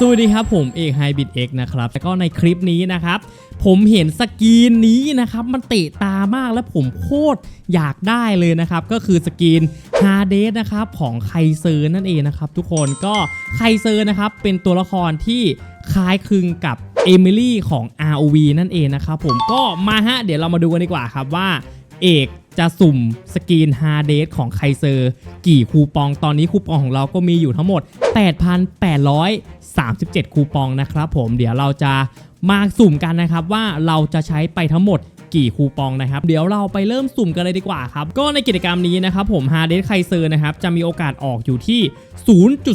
สวัสดีครับผมเอกไฮบิดเอ็กนะครับแล้วก็ในคลิปนี้นะครับ ผมเห็นสกีนนี้นะครับ มันเตะตามากและผมโคตรอยากได้เลยนะครับ ก็คือสกีนฮาเดสนะครับของไคเซอร์นั่นเองนะครับ ทุกคนก็ไคเซอร์นะครับ เป็นตัวละครที่คล้ายคลึงกับเอมิลี่ของ ROV นั่นเองนะครับผมก็มาฮะเดี๋ยวเรามาดูกันดีกว่าครับว่าเอก จะสุ่มสกรีนฮาเดสของไคเซอร์กี่คูปอง ตอนนี้คูปองของเราก็มีอยู่ทั้งหมด 8,837 คูปองนะครับผมเดี๋ยวเราจะมาสุ่มกันนะครับว่าเราจะใช้ไปทั้งหมด กี่คูปองนะครับ เดี๋ยวเราไปเริ่มสุ่มกันเลยดีกว่าครับ ก็ในกิจกรรมนี้นะครับผมฮาเดสไคเซอร์นะครับจะมีโอกาสออกอยู่ที่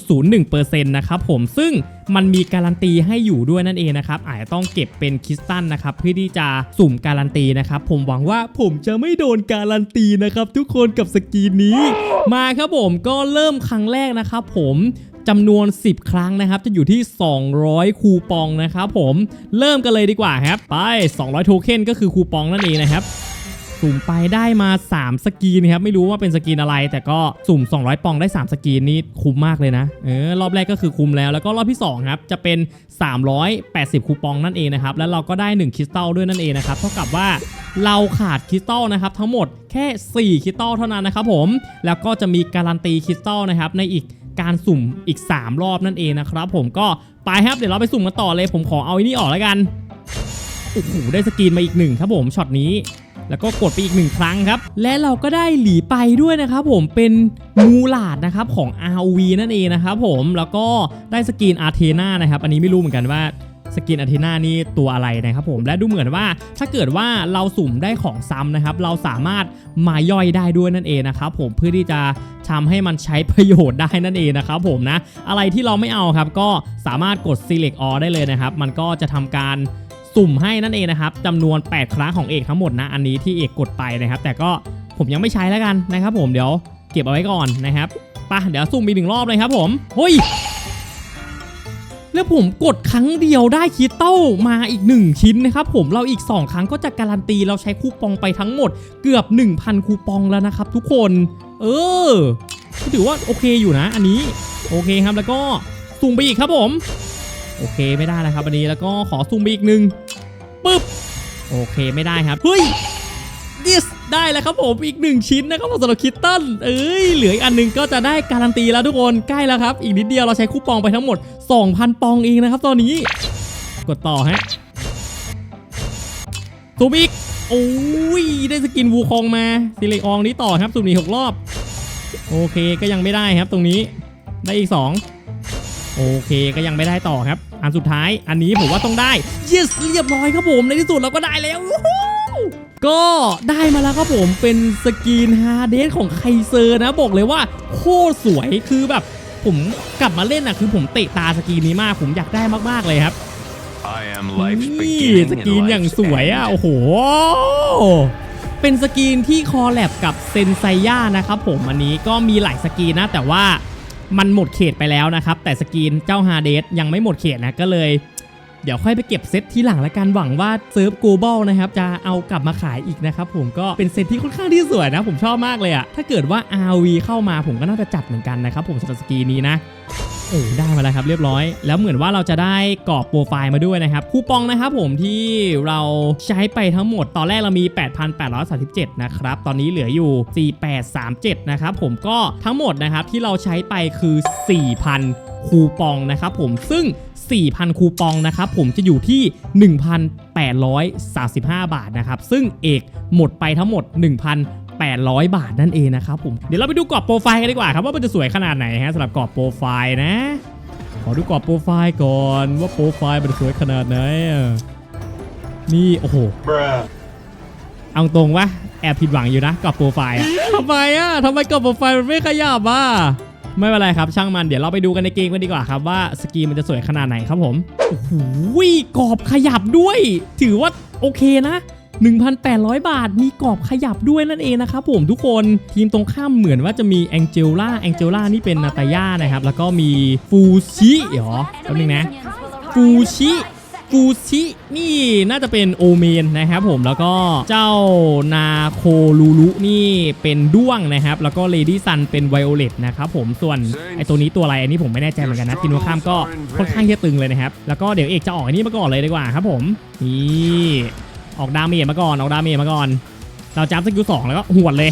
0.01%นะครับผมซึ่งมันมีการันตีให้อยู่ด้วยนั่นเองนะครับอาจจะต้องเก็บเป็นคริสตัลนะครับเพื่อที่จะสุ่มการันตีนะครับผมหวังว่าผมจะไม่โดนการันตีนะครับทุกคนกับสกีนนี้มาครับผมก็เริ่มครั้งแรกนะครับผม จำนวน 10 ครั้งนะครับ จะอยู่ที่ 200 คูปองนะครับผมเริ่มกันเลยดีกว่าครับ ไป 200 โทเค็นก็คือคูปองนั่นเองนะครับ สุ่มไปได้มา 3 สกีนครับ ไม่รู้ว่าเป็นสกีนอะไร แต่ก็สุ่ม 200 ปองได้ 3 สกีนนี่คุ้มมากเลยนะเออรอบแรกก็คือคุ้มแล้วแล้วก็รอบที่2ครับจะเป็น 380 คูปองนั่นเองนะครับแล้วเราก็ได้ 1 คริสตัลด้วยนั่นเองนะครับเท่ากับว่าเราขาดคริสตัลนะครับทั้งหมดแค่ 4 คริสตัลเท่านั้นนะครับผมแล้วก็จะมีการันตีคริสตัลนะครับในอีก การสุ่มอีก 3 รอบนั่นเองนะครับผมก็ไปครับเดี๋ยวเราไปสุ่มกันต่อเลย ผมขอเอาอันนี้ออกแล้วกันโอ้โหได้สกรีนมาอีกหนึ่งครับผมช็อตนี้แล้วก็กดไปอีกหนึ่งครั้งครับ และเราก็ได้หลีไปด้วยนะครับผมเป็นมูลาดนะครับของ ROV นั่นเองนะครับผมแล้วก็ได้สกินอาร์เทนานะครับ อันนี้ไม่รู้เหมือนกันว่า สกินอาร์เทนานี่ตัวอะไรนะครับผมและดูเหมือนว่าถ้าเกิดว่าเราสุ่มได้ของซ้ำนะครับ เราสามารถมาย่อยได้ด้วยนั่นเองนะครับผมเพื่อที่จะทำให้มันใช้ประโยชน์ได้นั่นเองนะครับผมนะ อะไรที่เราไม่เอาครับ ก็สามารถกด select all ได้เลยนะครับ มันก็จะทำการสุ่มให้นั่นเองนะครับจำนวน 8 ครั้งของเอกทั้งหมดนะ อันนี้ที่เอกกดไปนะครับ แต่ก็ผมยังไม่ใช้แล้วกันนะครับ ผมเดี๋ยวเก็บเอาไว้ก่อนนะครับไปะเดี๋ยวสุ่มอีกหนึ่งรอบเลยครับผมเฮ้ย แล้วผมกดครั้งเดียวได้คิตเต้ามาอีก 1 ชิ้นนะครับผมเราอีก 2 ครั้งก็จะการันตีเราใช้คูปองไปทั้งหมดเกือบ 1,000 คูปองแล้วนะครับทุกคน เออถือว่าโอเคอยู่นะ อันนี้โอเคครับแล้วก็สุ่มไปอีกครับผม โอเคไม่ได้นะครับอันนี้แล้วก็ขอซูมไปอีกหนึ่งปึ๊บโอเคไม่ได้ครับเฮ้ย yes ได้แล้วครับผมอีกหนึ่งชิ้นนะครับสำหรับคิตตันเอ้ยเหลืออีกอันหนึงก็จะได้การันตีแล้วทุกคนใกล้แล้วครับ อีกนิดเดียวเราใช้คูปองไปทั้งหมด 2,000 ปองเองนะครับตอนนี้ กดต่อฮะซูมอีกโอ้ยได้สกินวูคองมาซิเลอองนี้ต่อครับสุ่มนี้หกรอบ โอเคก็ยังไม่ได้ครับตรงนี้ได้อีกสองโอเคก็ยังไม่ได้ต่อครับ อันสุดท้ายอันนี้ผมว่าต้องได้ yes เรียบร้อยครับผมในที่สุดเราก็ได้แล้ว ก็ได้มาแล้วครับผมเป็นสกีนฮาเดสของไคเซอร์นะบอกเลยว่าโคตรสวยคือแบบผมกลับมาเล่นอะคือผมเตะตาสกีนนี้มากผมอยากได้มากๆเลยครับนี่สกีนอย่างสวยอะโอ้โหเป็นสกีนที่คอแลบกับเซนไซย่านะครับผมอันนี้ก็มีหลายสกีนนะแต่ว่ามันหมดเขตไปแล้วนะครับ แต่สกีนเจ้าฮาเดสยังไม่หมดเขตนะก็เลย เดี๋ยวค่อยไปเก็บเซตที่หลังละกันหวังว่าเซิร์ฟ global นะครับจะเอากลับมาขายอีกนะครับผมก็เป็นเซตที่ค่อนข้างที่สวยนะ ผมชอบมากเลยอะถ้าเกิดว่า RV เข้ามาผมก็น่าจะจัดเหมือนกันนะครับผมสำหรับสกีนี้นะ โอ้ได้มาแล้วครับเรียบร้อย แล้วเหมือนว่าเราจะได้กรอบโปรไฟล์มาด้วยนะครับคูปองนะครับผมที่เราใช้ไปทั้งหมดตอนแรกเรามี 8,837 นะครับ ตอนนี้เหลืออยู่ 4837 นะครับผมก็ทั้งหมดนะครับที่เราใช้ไปคือ 4,000 คูปองนะครับผมซึ่ง 4,000 คูปองนะครับผมจะอยู่ที่ 1,835 บาทนะครับซึ่งเอกหมดไปทั้งหมด 1,000 800 บาทนั่นเองนะครับผมเดี๋ยวเราไปดูกรอบโปรไฟล์กันดีกว่าครับว่ามันจะสวยขนาดไหนฮะสำหรับกรอบโปรไฟล์นะ ขอดูกรอบโปรไฟล์ก่อนว่าโปรไฟล์มันสวยขนาดไหนนี่โอ้โหเอาตรงวะแอบผิดหวังอยู่นะกรอบโปรไฟล์ทำไมอะทำไมกรอบโปรไฟล์มันไม่ขยับอะไม่เป็นไรครับช่างมันเดี๋ยวเราไปดูกันในเกมกันดีกว่าครับว่าสกีมันจะสวยขนาดไหนครับผมโอ้โหกรอบขยับด้วย ถือว่าโอเคนะ 1,800 บาท มีกรอบขยับด้วยนั่นเองนะครับผมทุกคนทีมตรงข้ามเหมือนว่าจะมีแองเจล่าแองเจล่านี่เป็นนาตาย่านะครับ แล้วก็มีฟูชิเหรอแป๊บนึงนะฟูชิฟูชินี่น่าจะเป็นโอเมนนะครับผมแล้วก็เจ้านาโคลูรุนี่เป็นด้วงนะครับ แล้วก็เลดี้ซันเป็นไวโอเลตนะครับผมส่วนไอตัวนี้ตัวอะไรอันนี้ผมไม่แน่ใจเหมือนกันนะทีโนข้ามก็ค่อนข้างที่จะตึงเลยนะครับ แล้วก็เดี๋ยวเอกจะออกอันนี้มาก่อนเลยดีกว่าครับผมนี่ ออกดาเมจมาก่อนออกดาเมจมาก่อน เราจับสกิลสองแล้วก็หวดเลย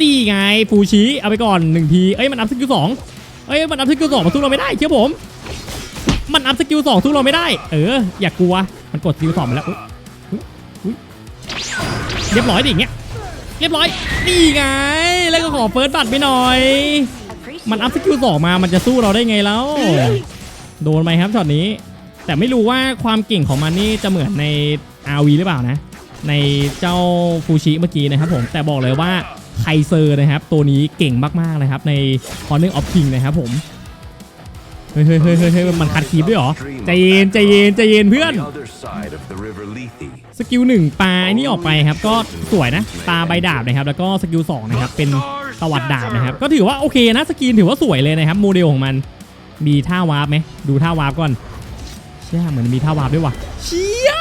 นี่ไงฟูชิเอาไปก่อนหนึ่งทีเอ้ยมันอัพสกิลสองเอ้ยมันอัพสกิลสองมาสู้เราไม่ได้เชื่อผม มันอัพสกิลสองสู้เราไม่ได้ เออ อย่ากลัวมันกดสกิลสองไปแล้วเรียบร้อยดิอย่างเงี้ยเรียบร้อยนี่ไงแล้วก็ขอเฟิร์สบัตรไปหน่อย มันอัพสกิลสองมามันจะสู้เราได้ไงแล้วโดนไหมครับช็อตนี้ แต่ไม่รู้ว่าความเก่งของมันนี่จะเหมือนใน RV หรือเปล่านะ ในเจ้าฟูชิเมื่อกี้นะครับผมแต่บอกเลยว่าไคเซอร์นะครับ ตัวนี้เก่งมากๆนะครับ ใน Corner of King นะครับผม เฮ้ยเฮ้ยเฮ้ยเฮ้ยมันคัดคีบด้วยเหรอ ใจเย็นใจเย็นใจเย็นเพื่อน สกิลหนึ่งปลาไอ้นี่ออกไปครับ ก็สวยนะปลาใบดาบนะครับ แล้วก็สกิลสองนะครับ เป็นตวัดดาบนะครับ ก็ถือว่าโอเคนะสกินถือว่าสวยเลยนะครับโมเดลของมัน มีท่าวาร์ปไหมดูท่าวาร์ปก่อนเชี่ยเหมือนมีท่าวาร์ปด้วยว่ะเชี่ย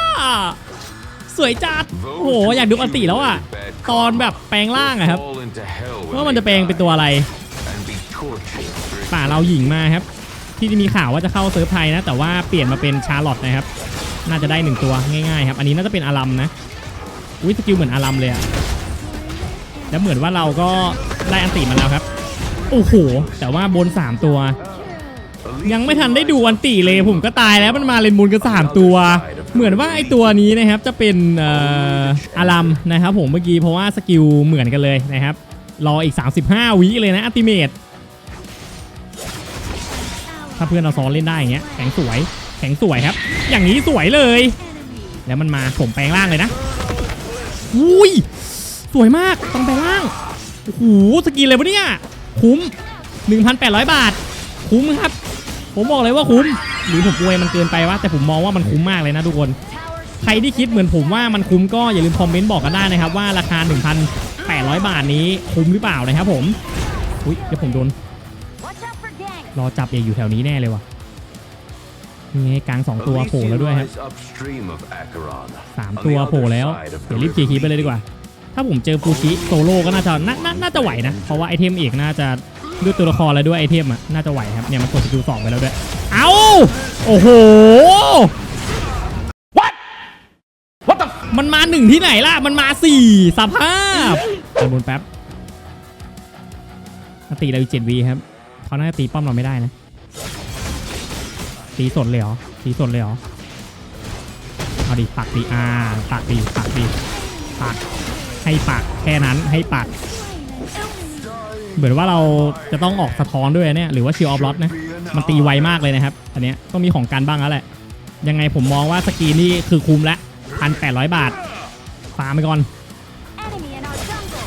สวยจัดโอ้โหอยากดูอันติแล้วอะ ตอนแบบแปลงร่างอะครับ Fall into hell when ว่ามันจะ they แปลงเป็น die ตัวอะไร and be tortured for ป่าเราหญิงมาครับ ที่มีข่าวว่าจะเข้าเซิร์ฟไทยนะ แต่ว่าเปลี่ยนมาเป็นชาร์ลอตนะครับ น่าจะได้หนึ่งตัวง่ายๆครับ อันนี้น่าจะเป็นอารัมนะอุ้ยสกิลเหมือนอารัมเลยอะแล้วเหมือนว่าเราก็ได้อันติมาแล้วครับ โอ้โห แต่ว่าบน 3 ตัว ยังไม่ทันได้ดูอันติเลยผมก็ตายแล้วมันมาเลนบนกันสามตัว เหมือนว่าไอตัวนี้นะครับจะเป็นอารัมนะครับผมเมื่อกี้เพราะว่าสกิลเหมือนกันเลยนะครับ รออีก 35 วิเลยนะอัติเมตถ้าเพื่อนเราซ้อนเล่นได้อย่างเงี้ยแข็งสวยแข็งสวยครับ อย่างนี้สวยเลย แล้วมันมาผมแปลงร่างเลยนะอุ้ยสวยมากต้องแปลงร่างโอ้โหสกินเลยวะเนี่ยคุ้ม 1,800 บาท คุ้มครับ ผมบอกเลยว่าคุ้ม หรือผมอวยมันเกินไปวะแต่ผมมองว่ามันคุ้มมากเลยนะทุกคน ใครที่คิดเหมือนผมว่ามันคุ้มก็อย่าลืมคอมเมนต์บอกกันได้นะครับว่าราคา 1,800 บาทนี้คุ้มหรือเปล่านะครับผม อุ้ยเดี๋ยวผมโดน Watch out for gangs. รอจับเอกอยู่แถวนี้แน่เลยว่ะนี่ไงกลางสองตัวโผล่แล้วด้วยครับ lies upstream of Acheron, สาม on ตัว the โผล่ other แล้ว side of the เดี๋ยวรีบเคลียร์คี river ไปเลยดีกว่า ถ้าผมเจอฟูชิโซโล่ก็น่าจะน่าน่าน่าจะไหวนะ เพราะว่าไอเทมเอกน่าจะ ด้วยตัวละครแล้วด้วยไอเทมอะน่าจะไหวครับเนี่ยมันกดสกิลสองไปแล้วด้วยเอ้าโอ้โห What What the มันมาหนึ่งที่ไหนล่ะ มันมาสี่สภาพไปบนแป๊บตีเราอีกเจ็ดวีครับเขาน่าจะตีป้อมเราไม่ได้นะตีสดเลยเหรอตีสดเลยเหรอเอาดิปักดิอ่าปักดิปักดิปักให้ปักแค่นั้นให้ปัก เหมือนว่าเราจะต้องออกสะท้อนด้วยเนี่ยหรือว่าชิลออฟลอตนะมันตีไวมากเลยนะครับ อันเนี้ยต้องมีของกันบ้างแล้วแหละ ยังไงผมมองว่าสกีนี่คือคุ้มละพันแปดร้อยบาทฟาร์มไปก่อน Enemy in our jungle.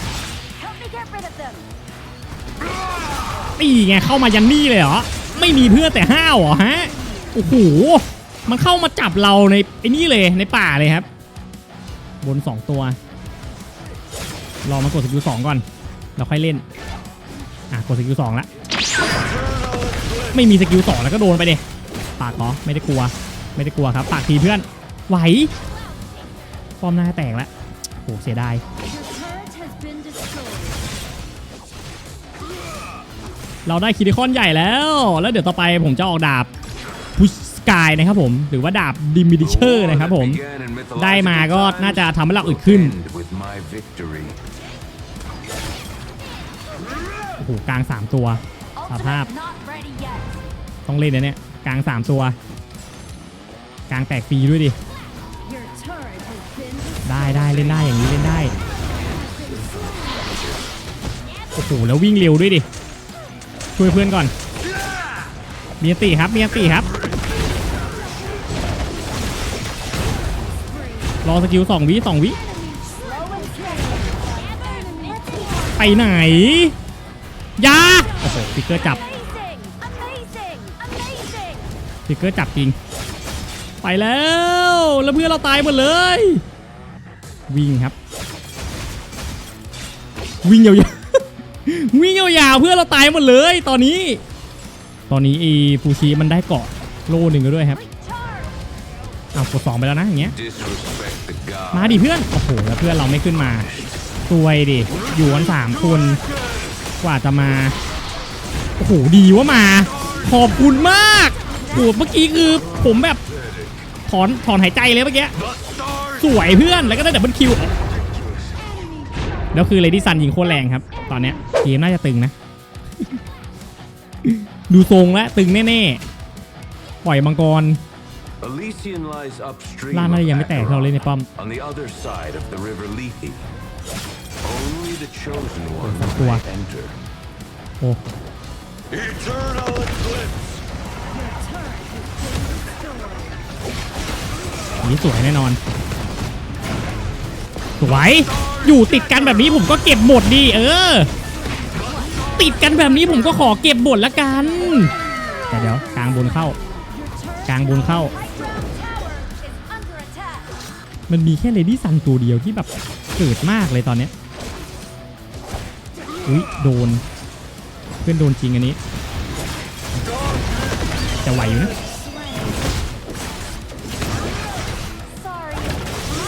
Help me get rid of them. นี่ไงเข้ามายันนี่เลยเหรอ ไม่มีเพื่อนแต่ห้าวเหรอฮะโอ้โหมันเข้ามาจับเราในไอ้นี่เลยในป่าเลยครับ บน 2 ตัว รอมากดสกิลสองก่อน เราค่อยเล่น อะกดสกิลสองละไม่มีสกิลสองแล้วก็โดนไปเดปากเหรอไม่ได้กลัว ไม่ได้กลัวครับ ปากทีเพื่อน ไหวป้อมหน้าแตกแล้วโอ้เสียดาย Your turret has been destroyed. เราได้คิดิคอนใหญ่แล้ว แล้วเดี๋ยวต่อไปผมจะออกดาบพุชสกายนะครับผม หรือว่าดาบดิมิดิเชอร์นะครับผม Began in mythological ได้มาก็ times น่าจะทำให้เราอึดขึ้น หกลาง3ตัว Sahab. Ultimate's not ready yet. ต้องเล่นนะเนี่ยกลาง3ตัว กลางแตกฟรีด้วยดิ Your turret has been ได้ได้เล่นได้อย่างนี้เล่นได้ โอ้โหแล้ววิ่งเร็วด้วยดิ ช่วยเพื่อนก่อนมีอันติครับมีอันติครับ รอสกิล2วิ2วิ slow and steady. Let's ไปไหนอ ยาโอ้โหฟิกเกอร์จับ amazing, amazing, amazing. ฟิกเกอร์จับจริง ไปแล้ว แล้วเพื่อนเราตายหมดเลย วิ่งครับ วิ่งยาวๆวิ่งยาวๆเพื่อนเราตายหมดเลยตอนนี้ ตอนนี้ไอีฟูชิมันได้เกาะโลหนึ่งแล้วด้วยครับ Recharge. อ้าวกดสองไปแล้วนะอย่างเงี้ย Disrespect the god. มาดิเพื่อนโอ้โหแล้วเพื่อนเราไม่ขึ้นมาซวยดิอยู่กันสามคน กว่าจะมา โอ้โห ดีว่ามา ขอบคุณมากโอ้โหเมื่อกี้คือผมแบบ ถอนถอนหายใจเลยเมื่อกี้ สวยเพื่อน แล้วก็ได้ดับเบิลคิว แล้วคือเลดี้ซันยิงโคตรแรงครับ ตอนเนี้ยเกมน่าจะตึงนะ ดูทรงแล้ว ตึงแน่ๆ ปล่อยมังกร Elysian lies upstream ล่า of น่าจะยังไม่แตกเราเล่นในป้อม the chosen one Tua. may enter. โอ้ Eternal eclipse. อันนี้สวยแน่นอน สวย อยู่ติดกันแบบนี้ผมก็เก็บหมดดีเออ ติดกันแบบนี้ผมก็ขอเก็บหมดละกัน แต่เดี๋ยวกลางบนเข้า กลางบนเข้า My tower is under attack. มันมีแค่เลดี้ซันตัวเดียวที่แบบเกิดมากเลยตอนเนี้ย อุ้ยโดน เพื่อนโดนจริงอันนี้ จะไหวอยู่นะ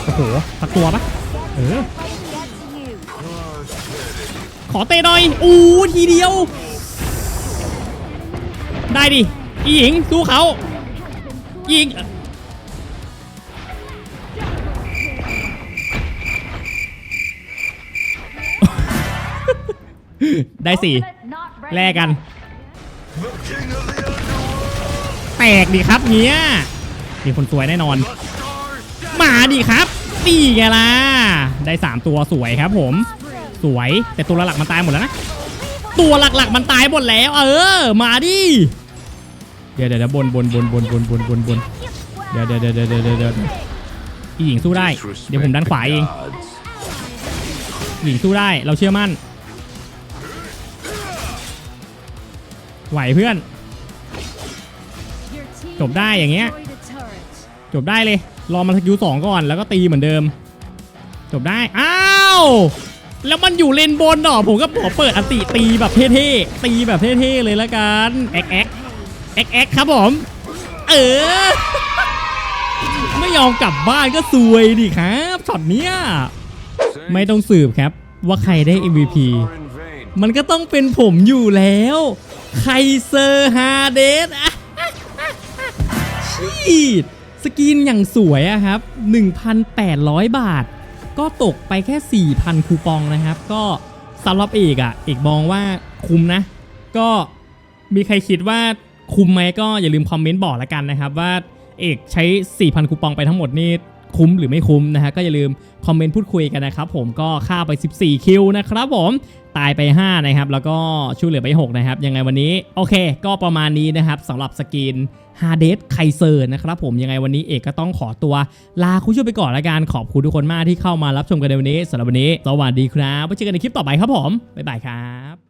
โอ้โหสักตัวปะเออ ขอเตะหน่อย อู้ทีเดียว ได้ดิ อีหญิงสู้เขาอีหญิง ได้สี่แลกกัน แตกดิครับเนี้ยมีคนสวยแน่นอน มาดิครับนี่ไงล่ะ ได้ 3 ตัวสวยครับผม สวยแต่ตัวหลักๆมันตายหมดแล้วนะ ตัวหลักๆมันตายหมดแล้ว เออ มาดิ เดี๋ยวเดี๋ยวเดี๋ยวบนบนบนบนบนบนบนบนเดี๋ยวเดี๋ยวเดี๋ยวเดี๋ยวเดี๋ยวเดี๋ยวหญิงสู้ได้ เดี๋ยวผมดันขวาเองหญิงสู้ได้เราเชื่อมั่น ไหวเพื่อน จบได้อย่างเงี้ย จบได้เลย รอมันสกิลสองก่อนแล้วก็ตีเหมือนเดิม จบได้ อ้าว แล้วมันอยู่เลนบนหรอ ผมก็ขอเปิดอันติตีแบบเท่ๆ ตีแบบเท่ๆเลยละกัน แอ็กแอ็กแอ็กแอ็กครับผม เออ ไม่ยอมกลับบ้านก็ซวยดิครับช็อตเนี้ย ไม่ต้องสืบครับว่าใครได้ MVP มันก็ต้องเป็นผมอยู่แล้ว ไคเซอร์ฮาเดสอะชีดสกินอย่างสวยอะครับ 1,800 บาท ก็ตกไปแค่ 4,000 คูปองนะครับ ก็สำหรับเอกอะเอกมองว่าคุ้มนะ ก็มีใครคิดว่าคุ้มไหมก็อย่าลืมคอมเมนต์บอกแล้วกันนะครับ ว่าเอกใช้ 4,000 คูปองไปทั้งหมดนี่ คุ้มหรือไม่คุ้มนะฮะก็อย่าลืมคอมเมนต์พูดคุยกันนะครับผมก็ค่าไป 14 คิวนะครับผมตายไป 5 นะครับ แล้วก็ช่วยเหลือไป 6 นะครับ ยังไงวันนี้ โอเค ก็ประมาณนี้นะครับสำหรับสกินฮาเดสไคเซอร์นะครับผมยังไงวันนี้เอกก็ต้องขอตัว ลาคุณผู้ชมไปก่อนละกัน ขอบคุณทุกคนมากที่เข้ามารับชมกันในวันนี้สำหรับวันนี้ สวัสดีครับไว้เจอกันในคลิปต่อไปครับผม บ๊ายบายครับ